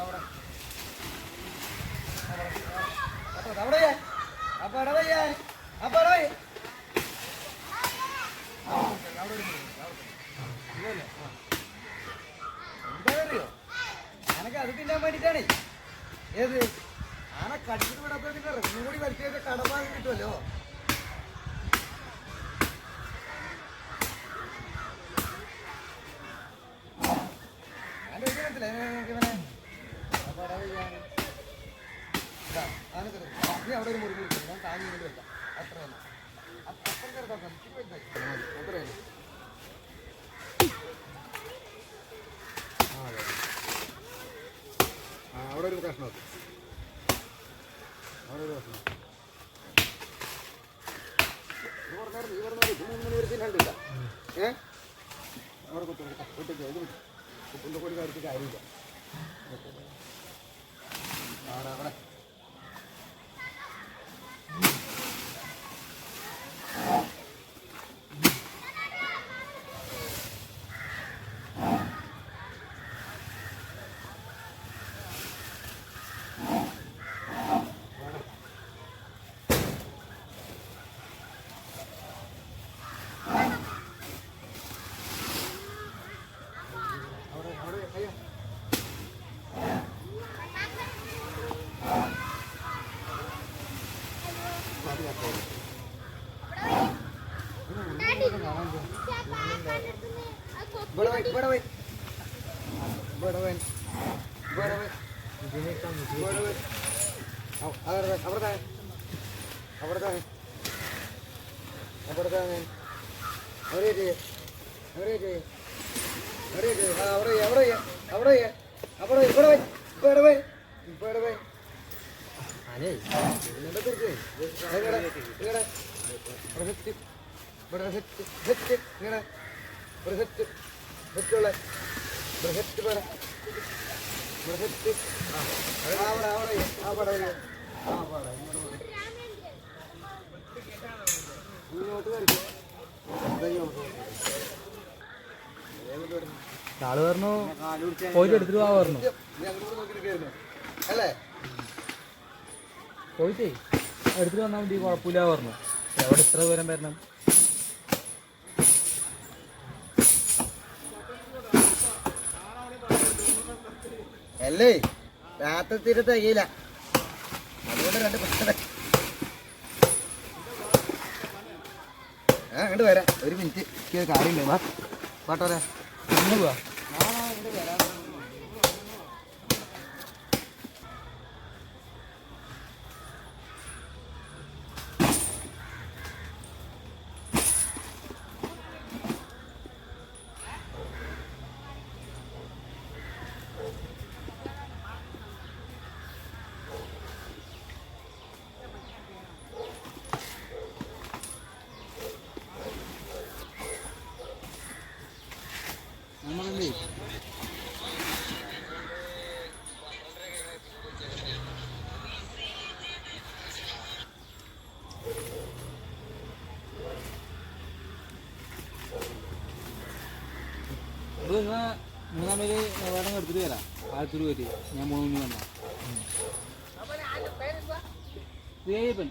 അവിടെ ഏത്? ആന കടിച്ചിട്ട് വിടാത്തതിന്റെ റെസ്റ്റും കൂടി വലിച്ചൊക്കെ കടഭാഗം കിട്ടുമല്ലോ അവിടെ ഒരു മുറി കൊടുക്കും ഞാൻ താങ്ങി ഇങ്ങോട്ട് വെക്കാം അത്ര തന്നെ. അത്ര തന്നെ ആ, അതെ. ആ, അവിടെ ഒരു കഷ്ണം വെക്ക്. അവിടെ ഒരു കഷ്ണം ഇത് പറഞ്ഞാലും ഈ പറഞ്ഞാലും ഇത് മൂന്ന് മണി വരെ തിന്നാണ്ടില്ല ഏ അവിടെ കുത്തി കുട്ടിക്ക് ഇത് കുട്ടിന്റെ കൂടി കാര്യത്തിൽ കാര്യമില്ല. അവിടെ അവിടെ അയ്യോ ഇവിടെ പോയി ഇവിടെ പോയി. ഇവിടെ പോയി ഇവിടെ പോയി. ഇവിടെ അവ- അവിടെ അവിടെ താഴെ അവിടെ താഴെ അവിടെ താഴെ അവിടെ ചെയ്യേ അവിടെ ചെയ്യേ അവിടെ ചെയ്യേ ആ അവിടെ അവിടെ അവിടെ. അവിടെ ഇവിടെ പോയി. ഇവിടെ പോയി. ഇവിടെ പോയി. അനേ ഇവിടെ തിരിച്ച് ഇവിടെ ഇവിടെ. ഇവിടെ ഇവിടെ ഇവിടെ സെറ്റ് ബൃഹത്ത് സെറ്റ് ആ അവിടെ അവിടെ ആ പടം ചെയ്യ്. ആ പട ഇങ്ങോട്ട് കയറിക്കോ ആൾ പറഞ്ഞു പോയിട്ട് എടുത്തിട്ട് പറഞ്ഞു അല്ലേ? പോയിട്ടേ. എടുത്തിട്ട് വന്നാൽ മതി കുഴപ്പമില്ല പറഞ്ഞു എവിടെ ഇത്ര ദൂരം വരണം? അല്ലേ? രാത്രി തീരെ തികയില്ല. അതുകൊണ്ട് രണ്ട് പ്രശ്നം ആ അങ്ങോട്ട് വരാം. ഒരു മിനിറ്റ്. കാര്യമില്ല. വാ പാട്ടോരെ ഇന്ന് പോവാ നമ്മളല്ലേ ഇത് നിങ്ങളെ മൂന്നാം പേര് വേണം എടുത്തിട്ട് വരാം. ആലത്തൂർ പോയിട്ട്. ഞാൻ മൂന്ന് മണി വന്നാ. ഇത് ഏയ്യപ്പൻ